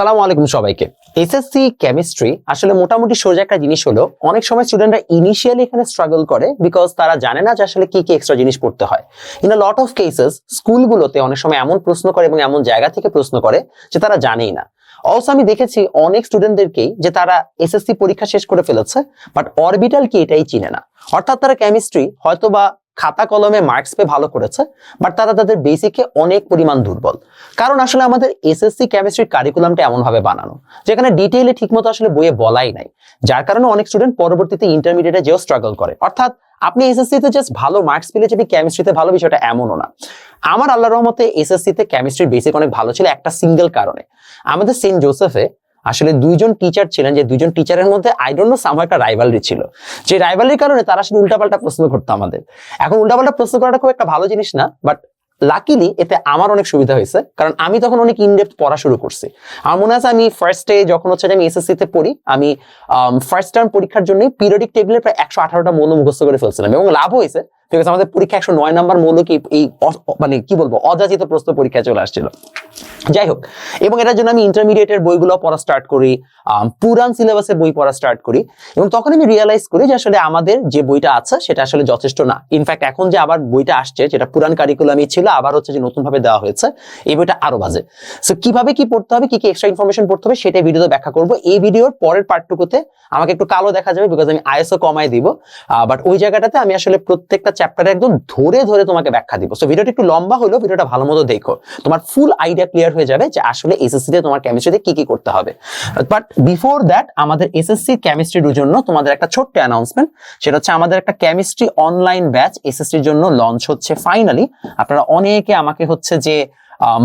সালাম আলাইকুম সবাইকে। এসএসসি কেমিস্ট্রি আসলে মোটামুটি সোজা একটা জিনিস হলো, অনেক সময় স্টুডেন্টরা ইনিশিয়ালি এখানে স্ট্রাগল করে বিকজ তারা জানে না যে আসলে কি কি এক্সট্রা জিনিস পড়তে হয়। ইন লট অফ কেসেস স্কুলগুলোতে অনেক সময় এমন প্রশ্ন করে এবং এমন জায়গা থেকে প্রশ্ন করে যে তারা জানেই না। অলসো আমি দেখেছি অনেক স্টুডেন্টদেরকেই যে তারা এসএসসি পরীক্ষা শেষ করে ফেলেছে বাট অরবিটাল কি এটাই চিনে না। অর্থাৎ তারা কেমিস্ট্রি হয়তো বা খাতা কলমে মার্কস পেয়ে ভালো করেছে বাট তারা তাদের বেসিকে অনেক পরিমাণ দুর্বল। কারণ আসলে আমাদের এসএসসি কেমিস্ট্রির কারিকুলামটা এমন ভাবে বানানো, যেখানে ডিটেইলে ঠিকমতো আসলে বইয়ে বলাই নাই, যার কারণে অনেক স্টুডেন্ট পরবর্তীতে ইন্টারমিডিয়েটে যেও স্ট্রাগল করে। অর্থাৎ আপনি এসএসসি তে জাস্ট ভালো মার্কস পেলে যে কেমিস্ট্রিতে ভালো, বিষয়টা এমনও না। আমার আল্লাহ রহমতে এসএসসি তে কেমিস্ট্রির বেসিক অনেক ভালো ছিল একটা সিঙ্গেল কারণে। আমাদের সেন্ট জোসেফে আসলে দুইজন টিচার ছিলেন যে দুইজন টিচারের মধ্যে আই ডোন্ট নো সামহাও একটা রাইভালরি ছিল। যে রাইভালরির কারণে তারা আসলে উল্টাপাল্টা প্রশ্ন করতো আমাদের। এখন উল্টাপাল্টা প্রশ্ন করাটা খুব একটা ভালো জিনিস না বাট লাকিলি এতে আমার অনেক সুবিধা হয়েছে, কারণ আমি তখন অনেক ইনডেপথ পড়া শুরু করছি। আমার মনে আছে আমি ফার্স্ট যখন হচ্ছে আমি এসএসসি তে পড়ি, আমি ফার্স্ট টার্ম পরীক্ষার জন্য পিরিয়ডিক টেবিলে প্রায় একশো আঠারোটা মৌল মুখস্থ করে ফেলছিলাম, এবং লাভ হয়েছে। বিকজ আমাদের পরীক্ষা একশো নয় নাম্বার মৌল কি এই মানে কি বলব, অযাচিত প্রশ্ন পরীক্ষা চলে আসছিল। যাই হোক, এবং এটার জন্য আমি ইন্টারমিডিয়েটের বইগুলো পড়া স্টার্ট করি পুরান সিলেবাসের বই পড়া স্টার্ট করি, এবং তখন আমি রিয়েলাইজ করি যে আসলে আমাদের যে বইটা আছে, সেটা আসলে যথেষ্ট না। ইনফ্যাক্ট এখন যে আবার বইটা আসছে, যেটা পুরান কারিকুলামই ছিল, আবার হচ্ছে যে নতুন ভাবে দেওয়া হয়েছে, এই বইটা আরও বাজে। সো কীভাবে কি পড়তে হবে, কি কি এক্সট্রা ইনফরমেশন পড়তে হবে সেটা ভিডিওতে ব্যাখ্যা করব। এই ভিডিওর পরের পার্টটুকুতে আমাকে একটু কালো দেখা যাবে বিকজ আমি আইএসও কমাই দিব। বাট ওই জায়গাটাতে আমি আসলে প্রত্যেকটা চ্যাপ্টারে একদম ধরে ধরে তোমাকে ব্যাখ্যা দিব। সো ভিডিওটা একটু লম্বা হলেও ভিডিওটা ভালো মতো দেখো। তোমার ফুল আইডিয়া ক্লিয়ার হয়ে যাবে যে আসলে এসএসসি তে তোমার কেমিস্ট্রিতে কি কি করতে হবে। বাট বিফোর দ্যাট আমাদের এসএসসি কেমিস্ট্রির জন্য তোমাদের একটা ছোট্ট অ্যানাউন্সমেন্ট সেটা হচ্ছে আমাদের একটা কেমিস্ট্রি অনলাইন ব্যাচ এসএসসির জন্য লঞ্চ হচ্ছে ফাইনালি আপনারা অনেকে আমাকে হচ্ছে যে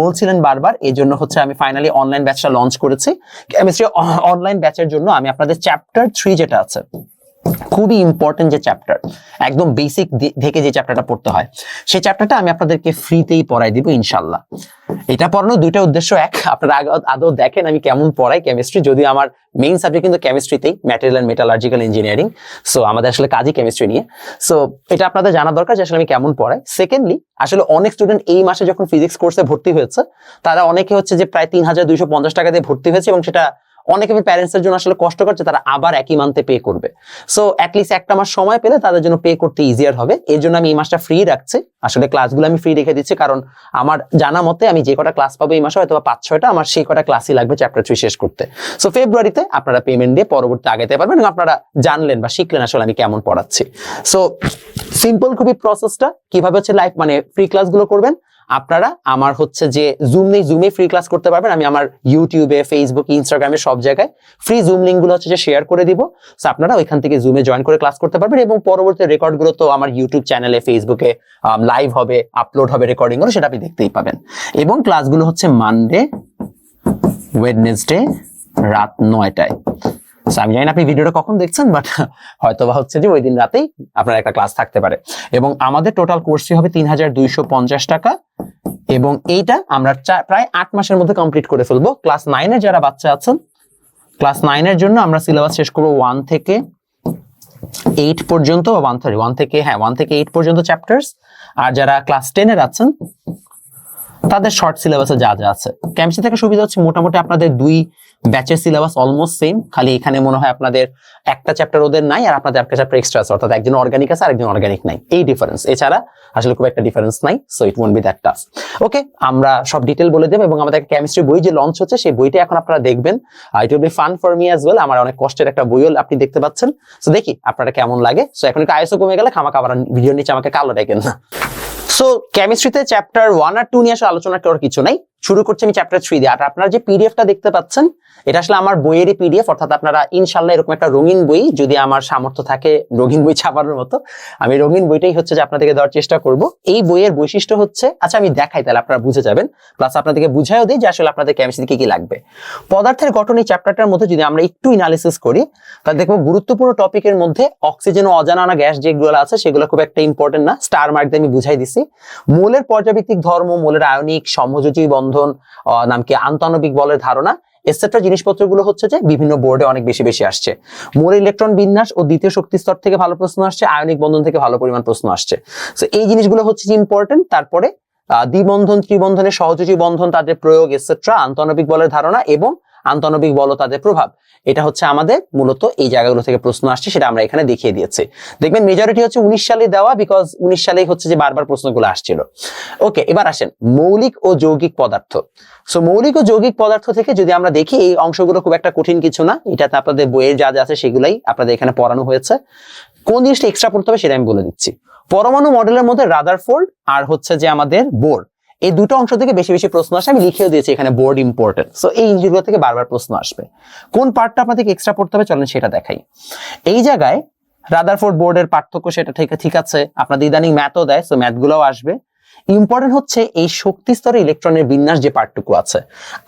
বলছিলেন বারবার, এই জন্য হচ্ছে আমি ফাইনালি অনলাইন ব্যাচটা লঞ্চ করেছি। কেমিস্ট্রি অনলাইন ব্যাচের জন্য আমি আপনাদের চ্যাপ্টার থ্রি যেটা আছে খুবই ইম্পর্টেন্ট যে চ্যাপ্টার একদম বেসিক থেকে যে চ্যাপ্টারটা পড়তে হয় সেই চ্যাপ্টারটা আমি আপনাদেরকে ফ্রিতেই পড়াই দিব ইনশাল্লাহ এটা পড়ানোর দুইটা উদ্দেশ্য এক, আপনারা আদৌ দেখেন আমি কেমন পড়াই কেমিস্ট্রি যদি আমার মেইন সাবজেক্ট কিন্তু কেমিস্ট্রিতেই material and metallurgical engineering so আমাদের আসলে কাজই কেমিস্ট্রি নিয়ে। সো এটা আপনাদের জানা দরকার যে আসলে আমি কেমন পড়াই। সেকেন্ডলি আসলে অনেক স্টুডেন্ট এই মাসে যখন ফিজিক্স কোর্সে ভর্তি হয়েছে, তারা অনেকে হচ্ছে যে প্রায় তিন হাজার দুইশো পঞ্চাশ টাকা দিয়ে ভর্তি হয়েছে এবং সেটা অনেকে প্যারেন্টস এর জন্য আসলে কষ্ট করছে, তারা আবার একই মান্থে পে করবে। সো অ্যাটলিস্ট একটা মাস সময় পেলে তাদের জন্য পে করতে ইজিয়ার হবে। এর জন্য আমি এই মাসটা ফ্রি রাখছি। আসলে ক্লাসগুলো আমি ফ্রি রেখে দিচ্ছি, কারণ আমার জানা মতে আমি যে কটা ক্লাস পাবো এই মাসে হয়তো পাঁচ, ছয়টা, আমার সেই কটা ক্লাসই লাগবে চ্যাপ্টার থ্রি শেষ করতে। সো ফেব্রুয়ারিতে আপনারা পেমেন্ট দিয়ে পরবর্তী আগাতে পারবেন আপনারা জানলেন বা শিখলেন আসলে আমি কেমন পড়াচ্ছি। সো সিম্পল খুবই প্রসেসটা কীভাবে হচ্ছে লাইফ মানে ফ্রি ক্লাসগুলো করবেন আপনারা আমার হচ্ছে যে জুম নেই জুমে ফ্রি ক্লাস করতে পারবেন। আমি আমার ইউটিউবে ফেসবুক ইনস্টাগ্রামে সব জায়গায় ফ্রি জুম লিঙ্কগুলো হচ্ছে যে শেয়ার করে দিব। সো আপনারা ওইখান থেকে জুমে জয়েন করে ক্লাস করতে পারবেন এবং পরবর্তী রেকর্ডগুলো তো আমার ইউটিউব চ্যানেলে ফেসবুকে লাইভ হবে আপলোড হবে রেকর্ডিংগুলো, সেটা আপনি দেখতেই পাবেন। এবং ক্লাসগুলো হচ্ছে মানডে ওয়েডনেসডে রাত নয়টায়। আমি জানি না আপনি ভিডিওটা কখন দেখছেন বাট হয়তো বা হচ্ছে যে ওই দিন রাতেই আপনার একটা ক্লাস থাকতে পারে। এবং আমাদের টোটাল কোর্সই হবে তিন হাজার দুইশো পঞ্চাশ টাকা, এবং এইটা আমরা প্রায় আট মাসের মধ্যে কমপ্লিট করে ফেলব। ক্লাস নাইনের যারা বাচ্চা আছেন ক্লাস নাইনের জন্য আমরা সিলেবাস শেষ করব ওয়ান থেকে এইট পর্যন্ত ওয়ান সরি ওয়ান থেকে হ্যাঁ ওয়ান থেকে এইট পর্যন্ত চ্যাপ্টার্স আর যারা ক্লাস টেনের আছেন তাদের শর্ট সিলেবাসে যা যা আছে। কেমিস্ট্রি থেকে সুবিধা হচ্ছে মোটামুটি আপনাদের দুই ব্যাচের সিলেবাস অলমোস্ট সেম খালি এখানে মনে হয় আপনাদের একটা চ্যাপ্টার ওদের নাই আর আপনাদের একটা চ্যাপ্টার এক্সট্রা আছে, অর্থাৎ একজন অর্গানিক আছে আর একজন অর্গানিক নাই। এই ডিফারেন্স এছাড়া আসলে খুব একটা ডিফারেন্স নাই so it won't be that tough okay আমরা সব ডিটেল বলে দেবো এবং আমাদের কেমিস্ট্রি বই যে লঞ্চ হচ্ছে, সেই বইটা এখন আপনারা দেখবেন। It will be fun for me as well আমার অনেক কষ্টের একটা বইও আপনি দেখতে পাচ্ছেন। সো দেখি আপনারা কেমন লাগে। সো এখন একটু আইএসও কমে গেলে খামাকা আবার ভিডিও নিচে আমাকে কালো ডাকেন না। সো কেমিস্ট্রিতে চ্যাপ্টার ওয়ান আর টু নিয়ে আসলে আলোচনা করার কিছু নাই। শুরু করছি আমি চ্যাপ্টার থ্রি দিয়ে। আর আপনারা যে পিডিএফটা দেখতে পাচ্ছেন, এটা আসলে আমার বইয়েরই পিডিএফ অর্থাৎ আপনারা ইনশাল্লাহ এরকম একটা রঙিন বই, যদি আমার সামর্থ্য থাকে রঙিন বই ছাপানোর মতো, আমি রঙিন বইটাই হচ্ছে যে আপনাদেরকে দেওয়ার চেষ্টা করব। এই বইয়ের বৈশিষ্ট্য হচ্ছে আচ্ছা আমি দেখাই তাহলে আপনারা বুঝে যাবেন প্লাস আপনাদেরকে বুঝাইও দিই যে আসলে আপনাদের কেমিস্ট্রি কি কি লাগবে। পদার্থের গঠন এই চ্যাপ্টারটার মধ্যে যদি আমরা একটু ইনালিসিস করি, তাহলে দেখব গুরুত্বপূর্ণ টপিকের মধ্যে অক্সিজেন ও অজানা গ্যাস যেগুলো আছে, সেগুলো খুব একটা ইম্পর্টেন্ট না স্টার মার্ক দিয়ে আমি বুঝাই দিছি। মূলের পর্যাবৃত্তিক ধর্ম, মূলের আয়নিক সমযোজী বন্ধন নামকে নাম কি আন্তঃনবিক বলের ধারণা এটসেট্রা জিনিসপত্রগুলো হচ্ছে যে বিভিন্ন বোর্ডে অনেক বেশি বেশি আসছে। মোর ইলেকট্রন বিন্যাস ও দ্বিতীয় শক্তি স্তর থেকে ভালো প্রশ্ন আসছে, আয়নিক বন্ধন থেকে ভালো পরিমাণ প্রশ্ন আসছে। তো এই জিনিসগুলো হচ্ছে ইম্পর্টেন্ট তারপরে দ্বিবন্ধন ত্রিবন্ধনের সহযোগী বন্ধন, তাদের প্রয়োগ এসেট্রা আন্তঃনবিক বলের ধারণা এবং আন্তনবিক বল তাদের প্রভাব। এটা হচ্ছে আমাদের মূলত এই জায়গাগুলো থেকে প্রশ্ন আসছে, সেটা আমরা এখানে দেখিয়ে দিয়েছি। দেখবেন মেজরিটি হচ্ছে উনিশ সালে দেওয়া বিকজ উনিশ সালেই হচ্ছে যে বারবার প্রশ্নগুলো আসছিল। ওকে এবার আসেন, মৌলিক ও যৌগিক পদার্থ। সো মৌলিক ও যৌগিক পদার্থ থেকে যদি আমরা দেখি, এই অংশগুলো খুব একটা কঠিন কিছু না, এটাতে আপনাদের বইয়ের যা যা আছে সেগুলাই আপনাদের এখানে পড়ানো হয়েছে। কোন জিনিসটা এক্সট্রা পড়তে হবে সেটা আমি বলে দিচ্ছি। পরমাণু মডেলের মধ্যে রাদারফোর্ড আর হচ্ছে যে আমাদের বোর এই দুটো অংশ থেকে বেশি বেশি প্রশ্ন আসে। আমি লিখেও দিয়েছি এখানে বোর্ড ইম্পর্টেন্ট সো এই ইঞ্জিনগুলো থেকে বারবার প্রশ্ন আসবে। কোন পার্টটা আপনাদেরকে এক্সট্রা পড়তে হবে? চলেন সেটা দেখাই। এই জায়গায় রাদারফোর্ড বোর্ডের পার্থক্য সেটা ঠিক ঠিক আছে। আপনাদের ইদানিং ম্যাথও দেয় সো ম্যাথগুলোও আসবে। ইম্পর্টেন্ট হচ্ছে এই শক্তি স্তরে ইলেকট্রনের বিন্যাস যে পার্টটুকু আছে।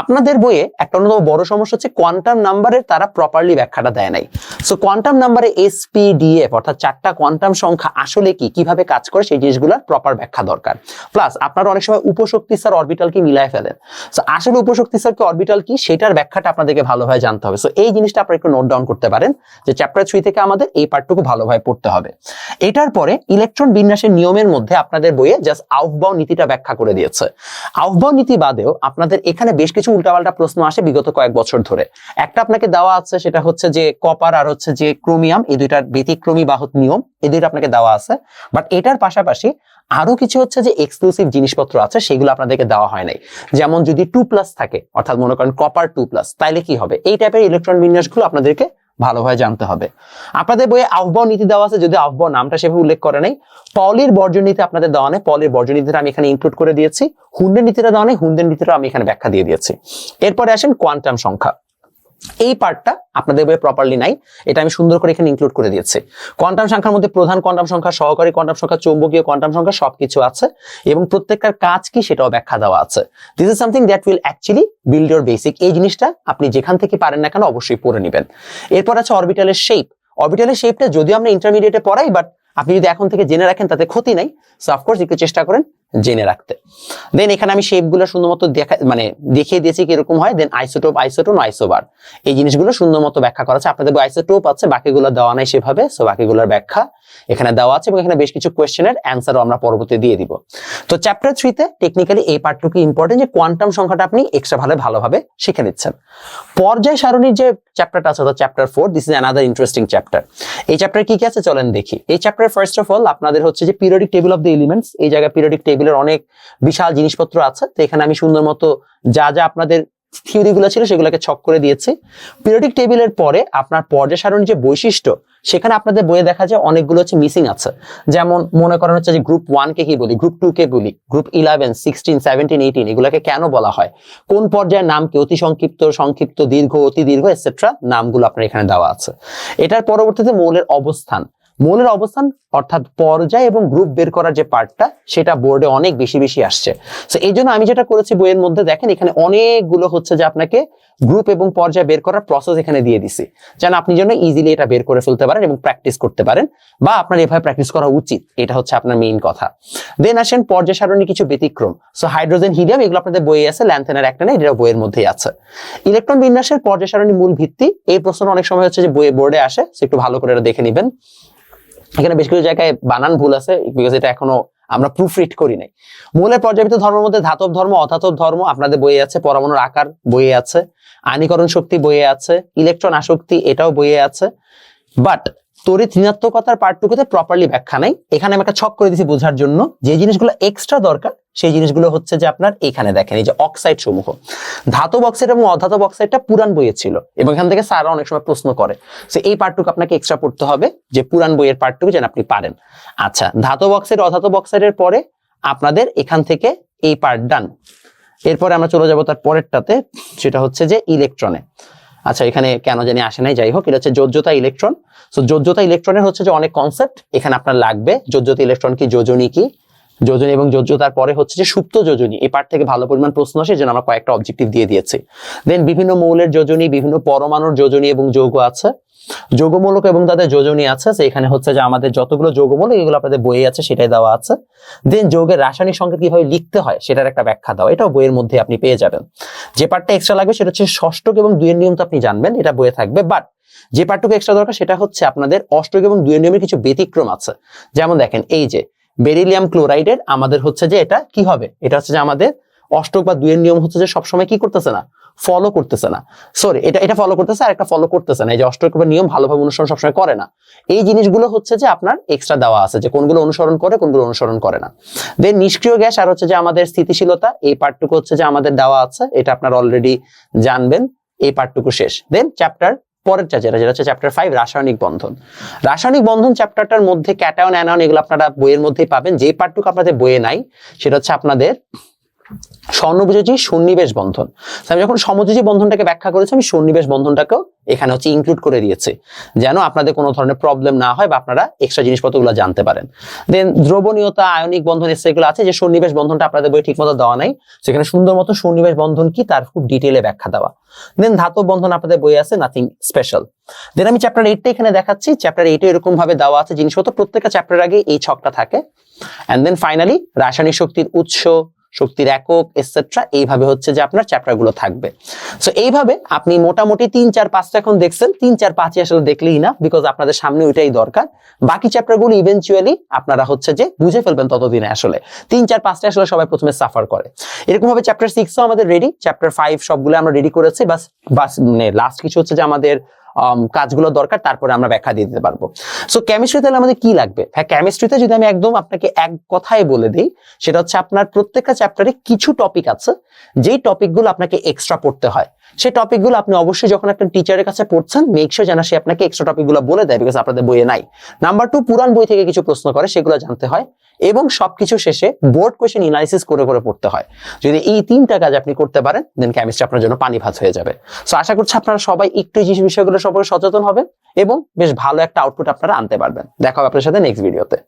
আপনাদের বইয়ে একটা অন্যতম বড় সমস্যা হচ্ছে কোয়ান্টাম নাম্বারের তারা প্রপারলি ব্যাখ্যাটা দেয় নাই। সো কোয়ান্টাম নাম্বারে এস পি ডিএফ অর্থাৎ চারটা কোয়ান্টাম সংখ্যা আসলে কি, কীভাবে কাজ করে সেই জিনিসগুলোর প্রপার ব্যাখ্যা দরকার। প্লাস আপনারা অনেক সময় উপশক্তি স্তর অরবিটালকে মিলায় ফেলেন। সো আসলে উপশক্তি স্তরকে অরবিটাল কি, সেটার ব্যাখ্যাটা আপনাদেরকে ভালোভাবে জানতে হবে। সো এই জিনিসটা আপনারা একটু নোট ডাউন করতে পারেন যে চ্যাপ্টার থ্রি থেকে আমাদের এই পার্টটুকু ভালোভাবে পড়তে হবে। এটার পরে ইলেকট্রন বিন্যাসের নিয়মের মধ্যে আপনাদের বইয়ে জাস্ট আউফবাউ নীতিটা ব্যাখ্যা করে দিয়েছে। আউফবাউ নীতি বাদেও আপনাদের এখানে বেশ কিছু উল্টাপাল্টা প্রশ্ন আসে বিগত কয়েক বছর ধরে। একটা আপনাকে দেওয়া আছে সেটা হচ্ছে যে কপার আর হচ্ছে যে ক্রোমিয়াম, এই দুইটার ব্যতিক্রমী বাহক নিয়ম, এই দুইটা আপনাকে দেওয়া আছে। বাট এটার পাশাপাশি আরও কিছু হচ্ছে যে এক্সক্লুসিভ জিনিসপত্র আছে, সেগুলো আপনাদেরকে দেওয়া হয় নাই। যেমন যদি টু প্লাস থাকে, অর্থাৎ মনে করেন কপার টু প্লাস তাইলে কি হবে? এই টাইপের ইলেকট্রন বিন্যাসগুলো আপনাদেরকে ভালোভাবে জানতে হবে। আপনাদের বইয়ে আহ্বান নীতি দেওয়া আছে যদি আহ্বান নামটা সেভাবে উল্লেখ করে নাই। পলির বর্জন নীতি আপনাদের দেওয়া নেই। পলির বর্জন নীতিটা আমি এখানে ইনক্লুড করে দিয়েছি। হুন্ডের নীতিটা দেওয়া নেই, হুন্ডের নীতিটা আমি এখানে ব্যাখ্যা দিয়ে দিয়েছি। এরপরে আসেন কোয়ান্টাম সংখ্যা। এই পার্টটা আপনাদের বইয়ে প্রপারলি নাই। এটা আমি সুন্দর করে এখানে ইনক্লুড করে দিয়েছি। কোয়ান্টাম সংখ্যার মধ্যে প্রধান কোয়ান্টাম সংখ্যা, সহকারী কোয়ান্টাম সংখ্যা, চৌম্বকীয় কোয়ান্টাম সংখ্যা সবকিছু আছে এবং প্রত্যেকটার কাজ কি সেটাও ব্যাখ্যা দেওয়া আছে। This is something that will actually build your basic এই জিনিসটা আপনি যেখান থেকে পারেন না কেন অবশ্যই পড়ে নেবেন। এরপর আছে অরবিটালের শেপ অরবিটালের শেপটা যদিও আমরা ইন্টারমিডিয়েটে পড়াই বাট আপনি যদি এখন থেকে জেনে রাখেন তাতে ক্ষতি নাই। সো অফকোর্স একটু চেষ্টা করেন জেনে রাখতে। দেন এখানে আমি শেপগুলো সুন্দর মতো দেখা মানে দেখিয়ে দিয়েছি কীরকম হয় দেন আইসোটোপ আইসোটোন আইসোবার এই জিনিসগুলো সুন্দর মতো ব্যাখ্যা করা আছে। আপনাদের আইসোটোপ আছে, বাকিগুলো দেওয়া নাই সেভাবে সো বাকিগুলোর ব্যাখ্যা এখানে দেওয়া আছে এবং এখানে বেশ কিছু কোয়েশ্চেনের অ্যান্সারও আমরা পরবর্তী দিয়ে দিব। তো চ্যাপ্টার থ্রিতে টেকনিক্যালি এই পার্টটুকু ইম্পর্টেন্ট যে কোয়ান্টাম সংখ্যাটা আপনি এক্সট্রা ভালো, ভালোভাবে শিখে নিচ্ছেন। পর্যায় সারণীর যে চ্যাপ্টারটা আছে chapter four this is another interesting chapter এই চ্যাপ্টার কি কি আছে চলেন দেখি। এই চ্যাপ্টার ফার্স্ট অফ অল আপনাদের হচ্ছে যে periodic table of the elements এই জায়গায় পিরিয়ডিক টেবিলের অনেক বিশাল জিনিসপত্র আছে, তো এখানে আমি সুন্দর মতো যা যা আপনাদের থিওরিগুলো ছিল সেগুলোকে ছক করে দিয়েছি। পিরিয়ডিক টেবিলের পরে আপনার পর্যায় সারণীর যে বৈশিষ্ট্য, সেখানে আপনাদের বইয়ে দেখা যায় অনেকগুলো হচ্ছে মিসিং আছে। যেমন মনে করেন হচ্ছে যে গ্রুপ কে কি বলি গ্রুপ কে বলি group eleven sixteen seventeen eighteen এগুলোকে কেন বলা হয়? কোন পর্যায়ের নাম কি? অতি সংক্ষিপ্ত সংক্ষিপ্ত, দীর্ঘ, অতি দীর্ঘ এটসেট্রা নামগুলো আপনার এখানে দেওয়া আছে। এটার পরবর্তীতে মৌলের অবস্থান। মৌলের অবস্থান অর্থাৎ পর্যায় এবং গ্রুপ বের করার যে পার্টটা সেটা বোর্ডে অনেক বেশি বেশি আসছে। তো এই জন্য আমি যেটা করেছি বইয়ের মধ্যে, দেখেন এখানে অনেকগুলো হচ্ছে যে আপনাকে গ্রুপ এবং পর্যায় বের করার প্রসেস এখানে দিয়ে দিছি। যেন আপনি যেন ইজিলি এটা বের করে ফেলতে পারেন এবং প্র্যাকটিস করতে পারেন বা আপনার এভাবে প্র্যাকটিস করা উচিত, এটা হচ্ছে আপনার মেইন কথা। দেন আসেন পর্যায় সারণী কিছু ব্যতিক্রম। সো হাইড্রোজেন হিলিয়াম এগুলো আপনাদের বইয়ে আছে ল্যান্থেনের একটা নেই এটা বইয়ের মধ্যেই আছে। ইলেকট্রন বিন্যাসের পর্যায় সারণী মূল ভিত্তি, এই প্রশ্ন অনেক সময় হচ্ছে যে বইয়ে বোর্ডে আসে একটু ভালো করে এটা দেখে নেবেন। এখানে বেশ কিছু জায়গায় বানান ভুল আছে বিকজ এটা এখনও আমরা প্রুফ রিড করি নাই। মূলের পর্যাপিত ধর্মের মধ্যে ধাতব ধর্ম, অধাতব ধর্ম আপনাদের বইয়ে আছে, পরমাণুর আকার বইয়ে আছে, আনিকরণ শক্তি বইয়ে আছে, ইলেকট্রন আসক্তি এটাও বইয়ে আছে বাট তড়িৎ ঋণাত্মকতার পার্টটুকুতে প্রপারলি ব্যাখ্যা নাই। এখানে আমি একটা ছক করে দিয়েছি বোঝার জন্য। যে জিনিসগুলো এক্সট্রা দরকার, সেই জিনিসগুলো হচ্ছে যে আপনার এখানে দেখেন, এই যে অক্সাইড সমূহ। ধাতব অক্সাইড এবং অধাতব অক্সাইডটা পুরান বইয়ে ছিল। এবং এখান থেকে স্যাররা অনেক সময় প্রশ্ন করে। সো এই পার্টটুকু আপনাকে এক্সট্রা পড়তে হবে, যে পুরান বইয়ের পার্টটুকু যেন আপনি পারেন। আচ্ছা ধাতব অক্সাইড অধাতব অক্সাইডের পরে আপনাদের এখান থেকে এই পার্ট ডান এরপরে আমরা চলে যাব তার পরেরটাতে, সেটা হচ্ছে যে ইলেকট্রনে আচ্ছা এখানে কেন জানি আসে নাই যাই হোক এটা হচ্ছে যোজ্যতা ইলেকট্রন সো যোজ্যতা ইলেকট্রনের হচ্ছে যে অনেক কনসেপ্ট এখানে আপনার লাগবে। যোজ্যতা ইলেকট্রন কি, যোজনী কি? যোজনী এবং যোজ্যতার পরে হচ্ছে যে সুপ্ত যোজনী। এই পার্ট থেকে ভালো পরিমাণ প্রশ্ন আসে যেন আমরা কয়েকটা অবজেক্টিভ দিয়ে দিয়েছি। দেন বিভিন্ন মৌলের যোজনী, বিভিন্ন পরমাণুর যোজনী এবং যৌগ আছে। যৌগমূলক এবং তাদের যোজনী আছে তো এখানে হচ্ছে যে আমাদের যতগুলো যৌগমূলক, এগুলো আপনাদের বইয়ে আছে, সেটাই দেওয়া আছে। দেন যৌগের রাসায়নিক সংকেত কীভাবে লিখতে হয়, সেটার একটা ব্যাখ্যা দেওয়া এটাও বইয়ের মধ্যে আপনি পেয়ে যাবেন। যে পার্টটা এক্সট্রা লাগবে, সেটা হচ্ছে ষষ্ঠক এবং দুইয়ের নিয়ম তো আপনি জানবেন, এটা বইয়ে থাকবে। বাট যে পার্টটুকু এক্সট্রা দরকার, সেটা হচ্ছে আপনাদের অষ্টক এবং দুইয়ের নিয়মের কিছু ব্যতিক্রম আছে। যেমন দেখেন, এই যে বেরিলিয়াম ক্লোরাইডের আমাদের হচ্ছে যে এটা কি হবে? এটা হচ্ছে যে আমাদের অষ্টক বা দুইয়ের নিয়ম হচ্ছে যে সবসময় কি করতেছে না? ফলো করতেছে না। সরি এটা এটা ফলো করতেছে আর একটা ফলো করতেছে না। এই যে অষ্টকের নিয়ম ভালোভাবে অনুসরণ সবসময় করে না। এই জিনিসগুলো হচ্ছে যে আপনার এক্সট্রা দেওয়া আছে যে কোনগুলো অনুসরণ করে, কোনগুলো অনুসরণ করে না। দেন নিষ্ক্রিয় গ্যাস আর হচ্ছে যে আমাদের স্থিতিশীলতা, এই পার্টটুকু হচ্ছে যে আমাদের দেওয়া আছে, এটা আপনার অলরেডি জানবেন, এই পার্টটুকু শেষ। দেন চ্যাপ্টার পরের যেটা যেটা হচ্ছে চ্যাপ্টার ফাইভ রাসায়নিক বন্ধন। রাসায়নিক বন্ধন চ্যাপ্টারটার মধ্যে ক্যাটায়ন অ্যানায়ন এগুলো আপনারা বইয়ের মধ্যেই পাবেন। যে পার্টটুকু আপনাদের বইয়ে নাই, সেটা হচ্ছে আপনাদের স্বর্ণবীজী সন্নিবেশ বন্ধন। আমি যখন সমযোজী বন্ধনটাকে ব্যাখ্যা করেছি, আমি সন্নিবেশ বন্ধনটাকেও এখানে হচ্ছে ইনক্লুড করে দিয়েছি, যেন আপনাদের কোনো ধরনের প্রবলেম না হয় বা আপনারা এক্সট্রা জিনিসপত্রগুলো জানতে পারেন। দেন দ্রবণীয়তা, আয়নিক বন্ধন এগুলো আছে যে সন্নিবেশ বন্ধনটা আপনাদের বই ঠিক মতো দেওয়া নাই। সেখানে সুন্দর মতো সন্নিবেশ বন্ধন কি, তার খুব ডিটেলে ব্যাখ্যা দেওয়া। দেন ধাতব বন্ধন আপনাদের বই আছে নাথিং স্পেশাল দেন আমি চ্যাপ্টার এইটটা এখানে দেখাচ্ছি চ্যাপ্টার এইটে এরকম ভাবে দেওয়া আছে জিনিসপত্র, প্রত্যেকটা চ্যাপ্টার আগে এই ছকটা থাকে। অ্যান্ড দেন ফাইনালি রাসায়নিক শক্তির উৎস শক্তির একক এটসেট্রা এইভাবে হচ্ছে যে আপনার চ্যাপ্টারগুলো থাকবে। সো এইভাবে আপনি মোটামুটি তিন চার পাঁচটা এখন দেখছেন তিন চার পাঁচই আসলে দেখলেই না বিকজ আপনাদের সামনে ওইটাই দরকার। বাকি চ্যাপ্টারগুলো ইভেনচুয়ালি আপনারা হচ্ছে যে বুঝে ফেলবেন ততদিনে আসলে। তিন চার পাঁচটা আসলে সবাই প্রথমে সাফার করে। এরকম ভাবে চ্যাপ্টার সিক্সও আমাদের রেডি চ্যাপ্টার ফাইভ সবগুলো আমরা রেডি করেছি বাস বাস মানে লাস্ট কিছু হচ্ছে যে আমাদের আম, কাজগুলো দরকার, তারপরে আমরা ব্যাখ্যা দিয়ে দিতে পারব। সো কেমিস্ট্রি তাহলে আমাদের কি লাগবে? হ্যাঁ কেমিস্ট্রিতে যদি আমি একদম আপনাকে এক কথায় বলে দিই, সেটা হচ্ছে আপনার প্রত্যেকটা চ্যাপ্টারে কিছু টপিক আছে, যেই টপিকগুলো আপনাকে এক্সট্রা পড়তে হয়। সেই টপিকগুলো আপনি অবশ্যই যখন একটা টিচারের কাছে পড়ছেন মেক শিওর যেন সে আপনাকে এক্সট্রা টপিকগুলো বলে দেয় বিকজ আপনাদের বইয়ে নাই। নাম্বার টু পুরান বই থেকে কিছু প্রশ্ন করে, সেগুলো জানতে হয় এবং সবকিছু শেষে বোর্ড কোয়েশ্চেন ইনালাইসিস করে করে পড়তে হয়। যদি এই তিনটা কাজ আপনি করতে পারেন দেন কেমিস্ট্রি আপনার জন্য পানি ভাত হয়ে যাবে। সো আশা করছি আপনারা সবাই একটু এই বিষয়গুলো সম্পর্কে সচেতন হবেন এবং বেশ ভালো একটা আউটপুট আপনারা আনতে পারবেন। দেখা হবে আপনার সাথে নেক্সট ভিডিওতে